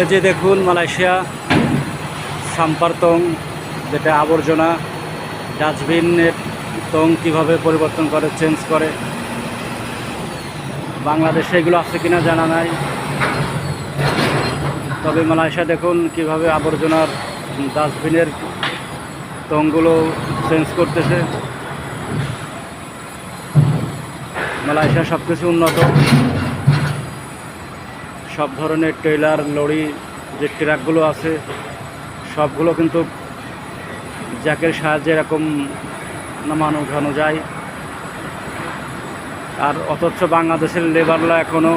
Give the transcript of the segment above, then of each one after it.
এই যে দেখুন, মালয়েশিয়া সাম্পার তং যেটা আবর্জনা, ডাস্টবিনের তং কীভাবে পরিবর্তন করে চেঞ্জ করে, বাংলাদেশে এগুলো আছে কিনা জানা নাই। তবে মালয়েশিয়া দেখুন, কীভাবে আবর্জনার ডাস্টবিনের তংগুলো চেঞ্জ করতেছে। মালয়েশিয়া সব কিছু উন্নত। সব ধরনের ট্রেলার, লরি, যে ট্রাকগুলো আছে, সবগুলো কিন্তু জ্যাকের সাহায্যে এরকম নামানো উঠানো যায়। আর অথচ বাংলাদেশের লেবাররা এখনও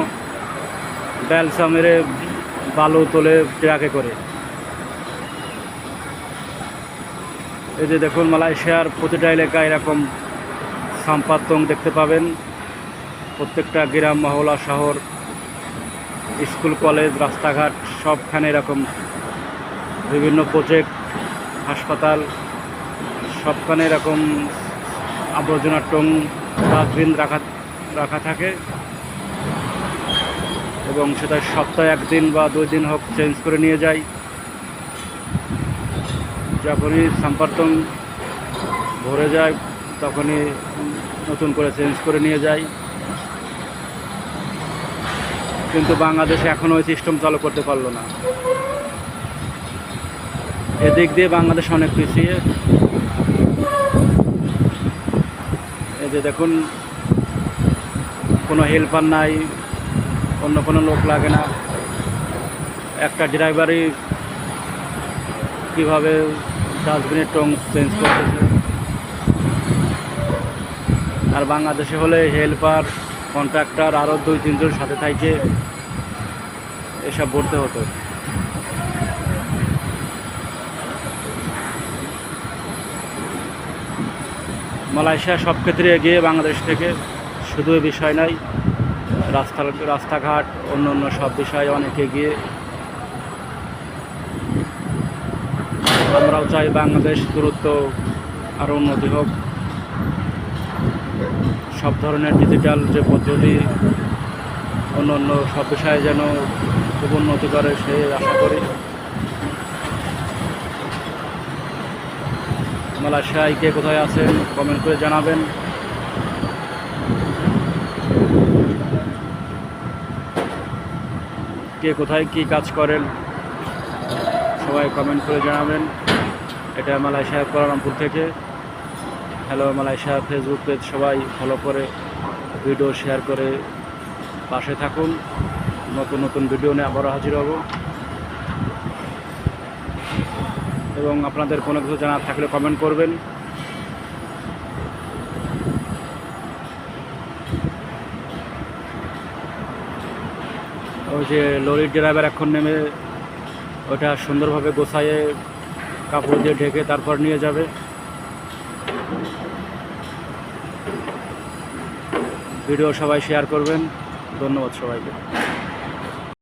ব্যালসা মেরে বালু তোলে ট্রাকে করে। এই যে দেখুন, মালয়েশিয়ার প্রতিটা এলাকায় এরকম সাম্পাতং দেখতে পাবেন। প্রত্যেকটা গ্রাম মহলা শহর স্কুল, কলেজ, রাস্তাঘাট সবখানে এরকম বিভিন্ন প্রজেক্ট, হাসপাতাল, সবখানে এরকম আবর্জনার টং ডাস্টবিন রাখা রাখা থাকে। এবং সেটা সপ্তাহে একদিন বা দুই দিন হোক চেঞ্জ করে নিয়ে যাই। যখনই সাম্পার্তন ভরে যায়, তখনই নতুন করে চেঞ্জ করে নিয়ে যাই। কিন্তু বাংলাদেশে এখনও ওই সিস্টেম চালু করতে পারল না। এদিক দিয়ে বাংলাদেশ অনেক পিছিয়ে। এই যে দেখুন, কোনো হেল্পার নাই, অন্য কোনো লোক লাগে না। একটা ড্রাইভারই কীভাবে ডাস্টবিনের টং চেঞ্জ করতেছে? আর বাংলাদেশে হলে হেল্পার কন্ট্রাক্টর আরও দুই তিনজন সাথে থাইকে এসব ভরতে হতো। মালয়েশিয়া সব ক্ষেত্রে এগিয়ে বাংলাদেশ থেকে শুধু এ বিষয় নাই, রাস্তা রাস্তাঘাট, অন্য অন্য সব বিষয়ে অনেক এগিয়ে। আমরাও চাই বাংলাদেশ দূরত্ব আরও উন্নতি হোক। সব ধরনের ডিজিটাল যে পদ্ধতি, অন্য অন্য সব বিষয়ে যেন খুব উন্নতি করে সে আশা করি। মালয়েশিয়ায় কে কোথায় আছেন কমেন্ট করে জানাবেন। কে কোথায়, কি কাজ করেন, সবাই কমেন্ট করে জানাবেন। এটা মালয়েশিয়া কোয়ালালামপুর থেকে। হ্যালো মালয়েশিয়া ফেসবুক পেজ সবাই ফলো করে ভিডিও শেয়ার করে, পাশে থাকুন। নতুন নতুন ভিডিও নিয়ে আবারও হাজির হব। এবং আপনাদের কোনো কিছু জানার থাকলে কমেন্ট করবেন। ওই যে লরির ড্রাইভার এখন নেমে ওটা সুন্দরভাবে গোছায়ে কাপড় দিয়ে ঢেকে তারপর নিয়ে যাবে। ভিডিও সবাই শেয়ার করবেন। ধন্যবাদ সবাইকে।